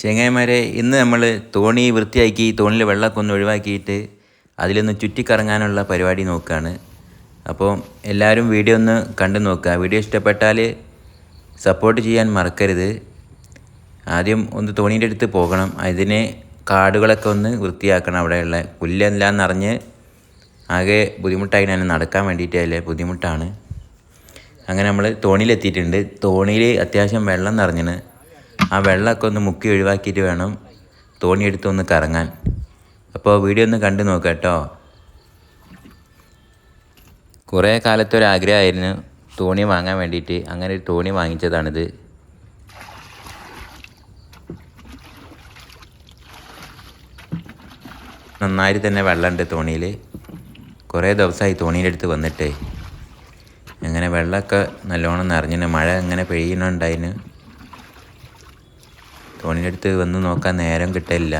ചെങ്ങായിമാരെ ഇന്ന് നമ്മൾ തോണി വൃത്തിയാക്കി തോണിയിൽ വെള്ളമൊക്കെ ഒന്ന് ഒഴിവാക്കിയിട്ട് അതിലൊന്ന് ചുറ്റിക്കറങ്ങാനുള്ള പരിപാടി നോക്കുകയാണ് അപ്പോൾ എല്ലാവരും വീഡിയോ ഒന്ന് കണ്ടു നോക്കുക. വീഡിയോ ഇഷ്ടപ്പെട്ടാൽ സപ്പോർട്ട് ചെയ്യാൻ മറക്കരുത്. ആദ്യം ഒന്ന് തോണീന്റെ അടുത്ത് പോകണം. അതിനെ കാടുകളൊക്കെ ഒന്ന് വൃത്തിയാക്കണം. അവിടെയുള്ള പുല്ലെല്ലാം നിറഞ്ഞ് ആകെ ബുദ്ധിമുട്ടായി ഞാൻ നടക്കാൻ വേണ്ടിയിട്ട് അല്ലേ? ബുദ്ധിമുട്ടാണ്. അങ്ങനെ നമ്മൾ തോണിയിലെത്തിയിട്ടുണ്ട്. തോണിയിൽ അത്യാവശ്യം വെള്ളം നിറഞ്ഞിന്. ആ വെള്ളമൊക്കെ ഒന്ന് മുക്കി ഒഴിവാക്കിയിട്ട് വേണം തോണിയെടുത്ത് ഒന്ന് കറങ്ങാൻ. അപ്പോൾ വീഡിയോ ഒന്ന് കണ്ടു നോക്കാം കേട്ടോ. കുറേ കാലത്തെ ഒരു ആഗ്രഹമായിരുന്നു തോണി വാങ്ങാൻ വേണ്ടിയിട്ട്. അങ്ങനെ ഒരു തോണി വാങ്ങിച്ചതാണിത്. നന്നായി തന്നെ വെള്ളമുണ്ട് തോണിയിൽ കുറേ ദിവസമായി തോണിയുടെ അടുത്ത് വന്നിട്ടേ. അങ്ങനെ വെള്ളമൊക്കെ നല്ലോണം നിറഞ്ഞിന് മഴ അങ്ങനെ പെയ്യുന്നുണ്ടായിന് തോണിന്റെ അടുത്ത് വന്ന് നോക്കാൻ നേരം കിട്ടില്ല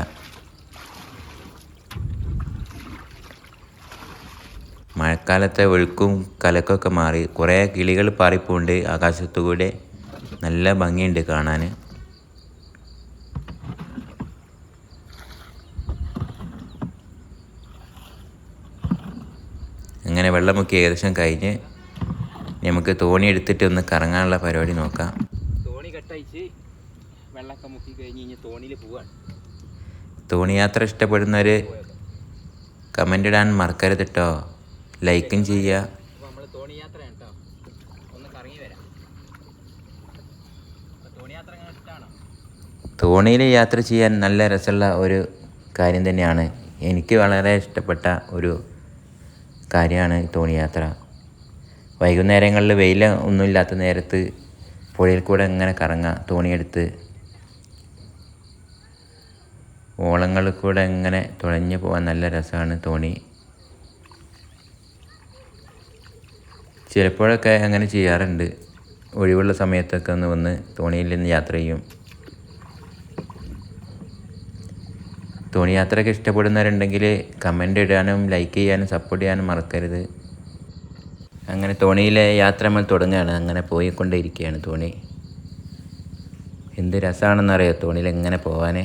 മഴക്കാലത്തെ ഒഴുക്കും കലക്കൊക്കെ മാറി. കുറേ കിളികൾ പാറിപ്പോണ്ട് ആകാശത്തു കൂടെ നല്ല ഭംഗിയുണ്ട് കാണാൻ. അങ്ങനെ വെള്ളമൊക്കെ ഏകദേശം കഴിഞ്ഞ് നമുക്ക് തോണി എടുത്തിട്ട് ഒന്ന് കറങ്ങാനുള്ള പരിപാടി നോക്കാം. തോണി കെട്ടയച്ച് വെള്ളമൊക്കെ മുക്കി കഴിഞ്ഞ് കഴിഞ്ഞ് തോണിയിൽ പോവാണ്. തോണി യാത്ര ഇഷ്ടപ്പെടുന്നവർ കമന്റ് ഇടാൻ മറക്കരുത് കേട്ടോ ലൈക്കും ചെയ്യുക നമ്മൾ തോണി യാത്രയാണ് കേട്ടോ ഒന്ന് കറങ്ങി വരാം. തോണി യാത്ര ഇഷ്ടമാണോ തോണിയിൽ യാത്ര ചെയ്യാൻ നല്ല രസമുള്ള ഒരു കാര്യം തന്നെയാണ്. എനിക്ക് വളരെ ഇഷ്ടപ്പെട്ട ഒരു കാര്യമാണ് തോണി യാത്ര വൈകുന്നേരങ്ങളിൽ വെയിൽ ഒന്നുമില്ലാത്ത നേരത്ത് പുഴയിൽ കൂടെ ഇങ്ങനെ കറങ്ങാം തോണിയെടുത്ത്. ഓളങ്ങളിൽ കൂടെ ഇങ്ങനെ തുഴഞ്ഞു പോകാൻ നല്ല രസമാണ് തോണി. ചിലപ്പോഴൊക്കെ അങ്ങനെ ചെയ്യാറുണ്ട്. ഒഴിവുള്ള സമയത്തൊക്കെ ഒന്ന് വന്ന് തോണിയിൽ നിന്ന് യാത്ര ചെയ്യും. തോണി യാത്രയൊക്കെ ഇഷ്ടപ്പെടുന്നവരുണ്ടെങ്കിൽ കമന്റ് ഇടാനും ലൈക്ക് ചെയ്യാനും സപ്പോർട്ട് ചെയ്യാനും മറക്കരുത്. അങ്ങനെ തോണിയിലെ യാത്ര നമ്മൾ തുടങ്ങുകയാണ് അങ്ങനെ പോയിക്കൊണ്ടേയിരിക്കുകയാണ് തോണി. എന്ത് രസമാണെന്നറിയോ തോണിയിൽ എങ്ങനെ പോകാൻ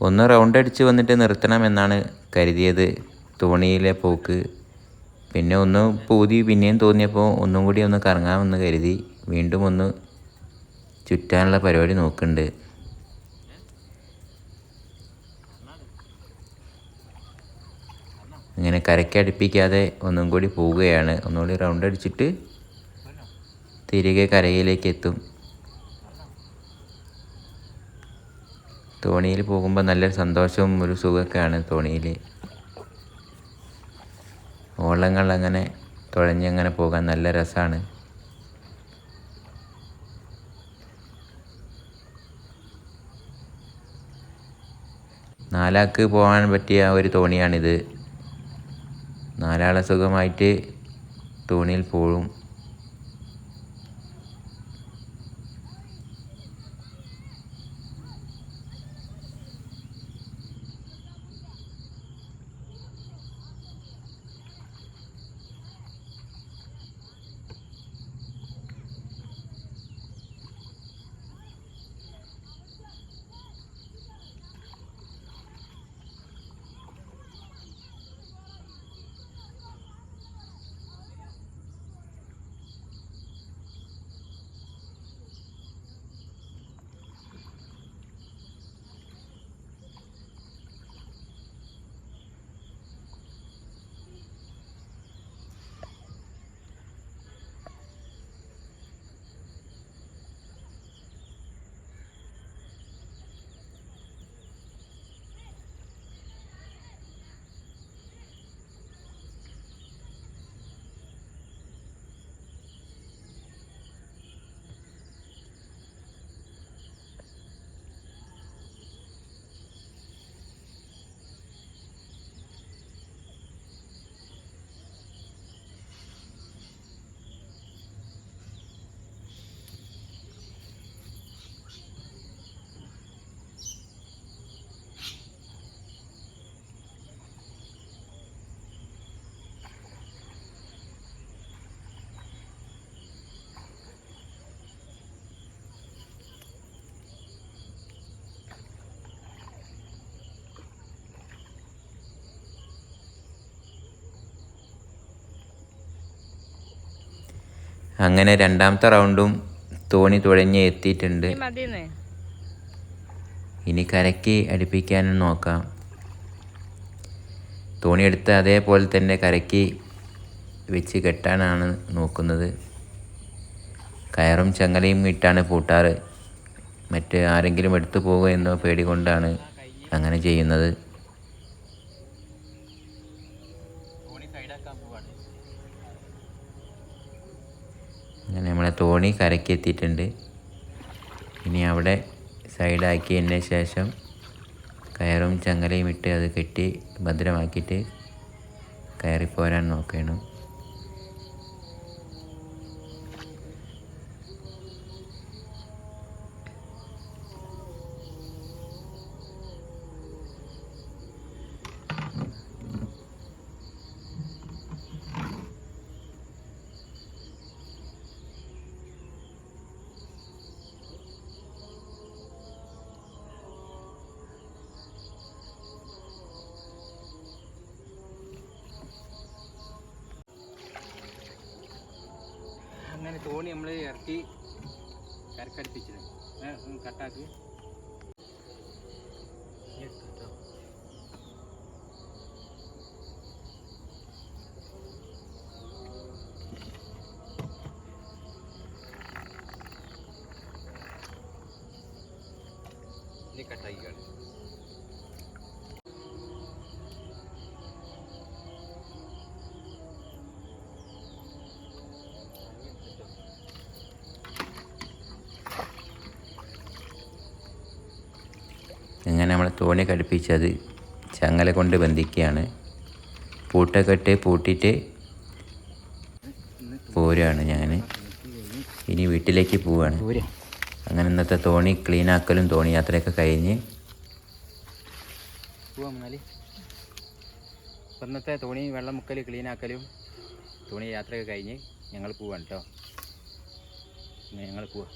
ഒന്ന് റൗണ്ട് അടിച്ച് വന്നിട്ട് നിർത്തണമെന്നാണ് കരുതിയത്. തോണിയിലെ പോക്ക്. പിന്നെ ഒന്ന് പൂതി പിന്നെയും തോന്നിയപ്പോൾ ഒന്നും കൂടി ഒന്ന് കറങ്ങാമെന്ന് കരുതി വീണ്ടും ഒന്ന് ചുറ്റാനുള്ള പരിപാടി നോക്കുന്നുണ്ട്. ഇങ്ങനെ കരയ്ക്കടുപ്പിക്കാതെ ഒന്നും കൂടി പോവുകയാണ്. ഒന്നുകൂടി റൗണ്ട് അടിച്ചിട്ട് തിരികെ കരയിലേക്ക് എത്തും. തോണിയിൽ പോകുമ്പോൾ നല്ലൊരു സന്തോഷവും ഒരു സുഖമൊക്കെയാണ് തോണിയിൽ ഓളങ്ങൾ അങ്ങനെ തുഴഞ്ഞങ്ങനെ പോകാൻ നല്ല രസമാണ് നാലാക്ക് പോകാൻ പറ്റിയ ഒരു തോണിയാണിത്. നാലാളെ സുഖമായിട്ട് തോണിയിൽ പോവും അങ്ങനെ രണ്ടാമത്തെ റൗണ്ടും തോണി തുഴഞ്ഞ് എത്തിയിട്ടുണ്ട്. ഇനി കരയ്ക്ക് അടുപ്പിക്കാനും നോക്കാം. തോണി എടുത്ത് അതേപോലെ തന്നെ കരയ്ക്ക് വെച്ച് കെട്ടാനാണ് നോക്കുന്നത്. കയറും ചങ്ങലയും ഇട്ടാണ് പൂട്ടാറ്. മറ്റ് ആരെങ്കിലും എടുത്തു പോകുമെന്നോ പേടി കൊണ്ടാണ് അങ്ങനെ ചെയ്യുന്നത്. അങ്ങനെ നമ്മളെ തോണി കരയ്ക്ക് എത്തിയിട്ടുണ്ട് ഇനി അവിടെ സൈഡാക്കിയതിന് ശേഷം കയറും ചങ്ങലയും ഇട്ട് അത് കെട്ടി ഭദ്രമാക്കിയിട്ട് കയറിപ്പോരാൻ നോക്കണം. തോണി നമ്മൾ ഇറക്കി കരക്കടുപ്പിച്ചത് കട്ടാക്കി. തോണി കടുപ്പിച്ചത് ചങ്ങല കൊണ്ട് ബന്ധിക്കുകയാണ്. പൂട്ടൊക്കെ ഇട്ട് പൂട്ടിയിട്ട് പോരുകയാണ് ഞാൻ ഇനി വീട്ടിലേക്ക് പോവുകയാണ്. അങ്ങനെ ഇന്നത്തെ തോണി ക്ലീനാക്കലും തോണി യാത്രയൊക്കെ കഴിഞ്ഞ് ഇന്നത്തെ തോണി വെള്ളം മുക്കൽ ക്ലീൻ ആക്കലും തോണി യാത്രയൊക്കെ കഴിഞ്ഞ് ഞങ്ങൾ പോവാണ് കേട്ടോ ഞങ്ങൾ പോവാം.